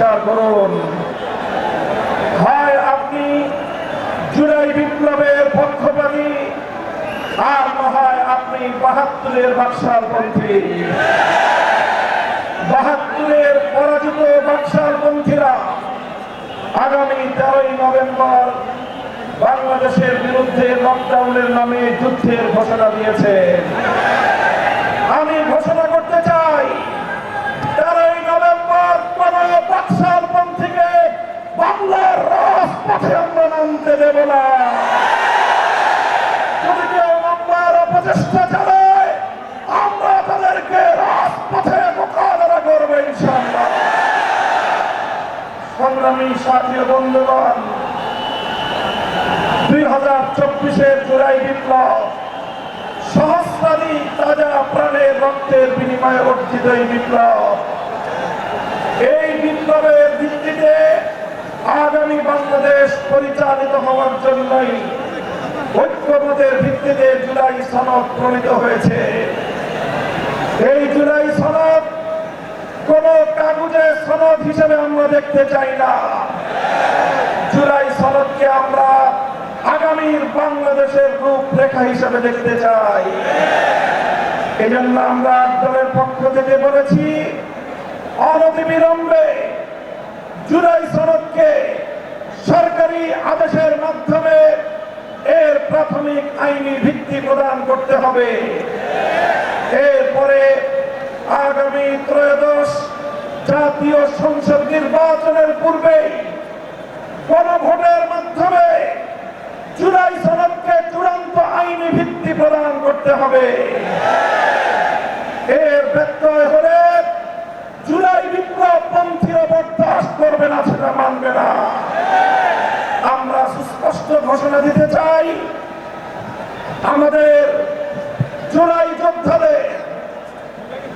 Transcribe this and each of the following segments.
পরিষ্কার করুন। হয় আপনি জুলাই বিপ্লবের পক্ষপাতী, আর হয় আপনি বাহাত্তরের বাক্সার পন্থী বাহাত্তরের পরাজিত বাক্সার পন্থীরা আগামী তেরোই নভেম্বর বাংলাদেশের বিরুদ্ধে লকডাউনের নামে যুদ্ধের ঘোষণা দিয়েছে আমি ঘোষণা করতে চাই তেরোই নভেম্বর কোন বাক্সার পন্থীকে বাংলার রাজপথে আমরা নামতে দেব না। যদি কেউ নাম্বার অপচেষ্টা চালায়, আমরা তাদেরকে রাজপথে মোকাবেলা করব ইনশাআল্লাহ। সংগ্রামী সাথী বন্ধুগণ, দুই হাজার চব্বিশের জুলাই বিপ্লব, সহস্রাধিক তাজা প্রাণের রক্তের বিনিময়ে অর্জিত এই বিপ্লব। এই বিপ্লবের ভিত্তিতে আগামী বাংলাদেশ পরিচালিত জন্যই ঐক্যমতের ভিত্তিতে জুলাই সনদ প্রণীত হয়েছে। এই জুলাই সনদ কোন কাগজের সনদ হিসেবে আমরা দেখতে চাই না। জুলাই সনদকে আমরা আগামীর বাংলাদেশের রূপরেখা হিসেবে দেখতে চাই। এই জন্য আমরা দলের পক্ষ থেকে বলেছি, অনতিবিলম্বে জুলাই সনদকে সরকারি এর প্রাথমিক আইনি ভিত্তি প্রদান করতে হবে। এরপরে আগামী ত্রয়োদশ জাতীয় সংসদ নির্বাচনের পূর্বেই গণভোটের মাধ্যমে জুলাই সনদকে চূড়ান্ত আইনি ভিত্তি প্রদান করতে হবে। এর ব্যত্যয় হলে জুলাই বিপ্লব পন্থীরা বরদাস্ত করবে না সেটা মানবে না। আমরা সুস্পষ্ট ঘোষণা দিতে চাই। আমাদের জুলাই যোদ্ধাদের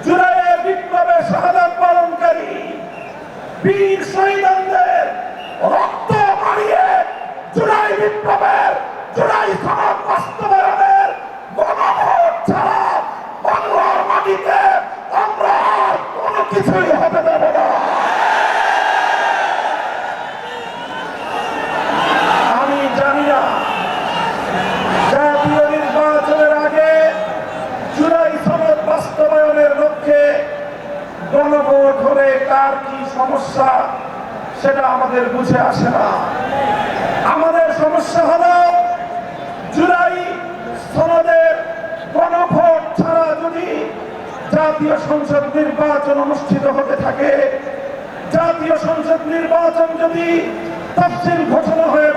জুলাইয়ের বিপ্লবে শাহাদাত পালনকারী বীর শহীদদের রক্ত মারিয়ে জুলাই বিপ্লবের, জুলাই সনদ বাস্তবায়নের গণভোট ছাড়া বাংলার মাটিতে আমরা কোনো কিছুই হতে দেব না আমি জানি না জাতীয় নির্বাচনের আগে জুলাই সনদ বাস্তবায়নের লক্ষ্যে গণভোট হলে কার কি সমস্যা, সেটা আমাদের বুঝে আসে না। আমাদের সমস্যা হলো, জুলাই সনদের গণভোট ছাড়া যদি জাতীয় সংসদ নির্বাচন অনুষ্ঠিত হতে থাকে, জাতীয় সংসদ নির্বাচন যদি তফসিল ঘোষণা হয়ে